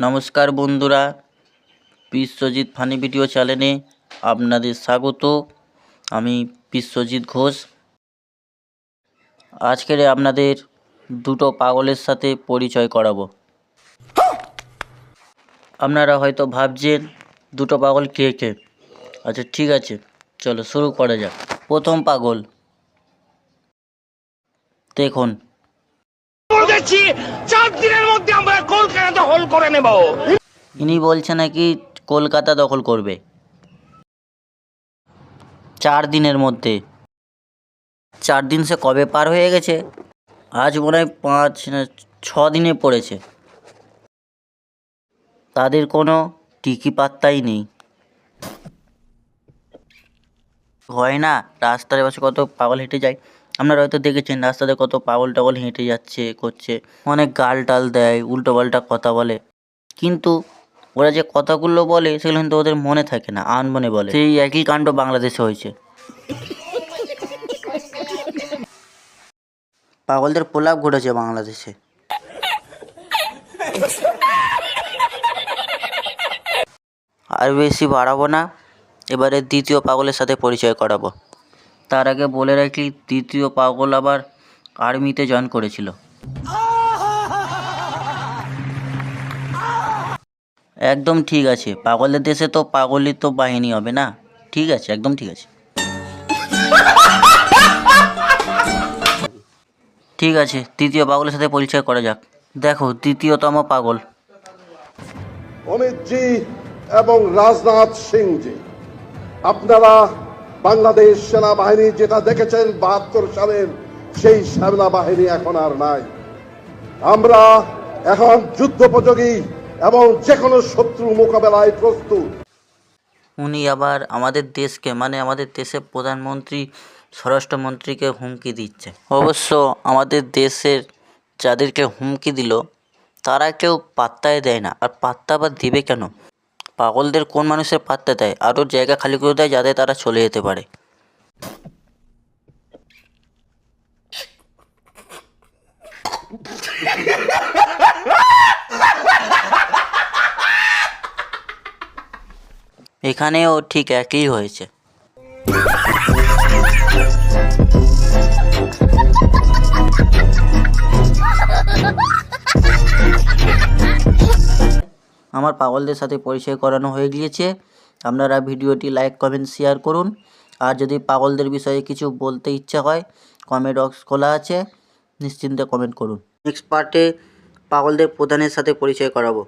নমস্কার বন্ধুরা, Biswajit funny video চ্যানেলে আপনাদের স্বাগত। আমি বিশ্বজিৎ ঘোষ। আজকের আপনাদের দুটো পাগলের সাথে পরিচয় করাবো। আপনারা হয়তো ভাবছেন, দুটো পাগল কে কে? আচ্ছা ঠিক আছে, চলো শুরু করা যাক। প্রথম পাগল। দেখুন। চার দিনের মধ্যে আমরা করে নেব। ইনি বলছে নাকি কলকাতা দখল করবে। চার দিনের মধ্যে। চার দিন সে কবে পার হয়ে গেছে? আজ মনে হয় পাঁচ ছ দিনে পড়েছে। তাদের কোনো টিকি পাত্তাই নেই। হয় না, রাস্তার পাশে কত পাগল হেঁটে যায়। আপনারা হয়তো দেখেছেন রাস্তাতে কত পাগল টাগল হেঁটে যাচ্ছে, করছে। অনেক গাল টাল দেয় উল্টো পাল্টা কথা বলে। কিন্তু ওরা যে কথাগুলো বলে, সেগুলো কিন্তু ওদের মনে থাকে না, আনমনে বলে। সেই একই কাণ্ড বাংলাদেশে হয়েছে। পাগলদের প্রলাপ ঘটেছে বাংলাদেশে। আর বেশি বাড়াবো না, এবারে দ্বিতীয় পাগলের সাথে পরিচয় করাবো। তার আগে বলে রাখি, দ্বিতীয় পাগল আবার আর্মিতে জয়েন করেছিল। একদম ঠিক আছে। পাগলের দেশে তো পাগলই তো বাহিনী হবে না? ঠিক আছে, একদম ঠিক আছে। ঠিক আছে, তৃতীয় পাগলের সাথে পরিচয় করা যাক। দেখো, তৃতীয়তম পাগল। অমিতজি এবং রাজনাথ সিংজি। আপনারা বাংলাদেশ সেনাবাহিনী যেটা দেখেছেন বাহাত্তর সালের সেই সেনাবাহিনী এখন আর নাই। আমরা এখন যুদ্ধোপযোগী এবং যে কোনো শত্রু মোকাবেলায় প্রস্তুত। উনি আবার আমাদের দেশকে মানে আমাদের দেশের প্রধানমন্ত্রী, স্বরাষ্ট্রমন্ত্রীকে হুমকি দিচ্ছে। অবশ্য আমাদের দেশের যাদেরকে হুমকি দিল, তারা কেউ পাত্তাই দেয় না। আর পাত্তা আবার দিবে কেন? পাগলদের কোন মানুষের পাত্তা দেয়? আরও জায়গা খালি করে দেয় যাতে তারা চলে যেতে পারে। এখানেও ঠিক একই হয়েছে। আমার পাগলদের সাথে পরিচয় করানো হয়ে গিয়েছে। আপনারা ভিডিওটি লাইক, কমেন্ট, শেয়ার করুন। আর যদি পাগলদের বিষয়ে কিছু বলতে ইচ্ছা হয় কমেন্ট বক্স খোলা আছে। নিশ্চিন্তে কমেন্ট করুন। নেক্সট পার্টে পাগলদের প্রধানের সাথে পরিচয় করাবো।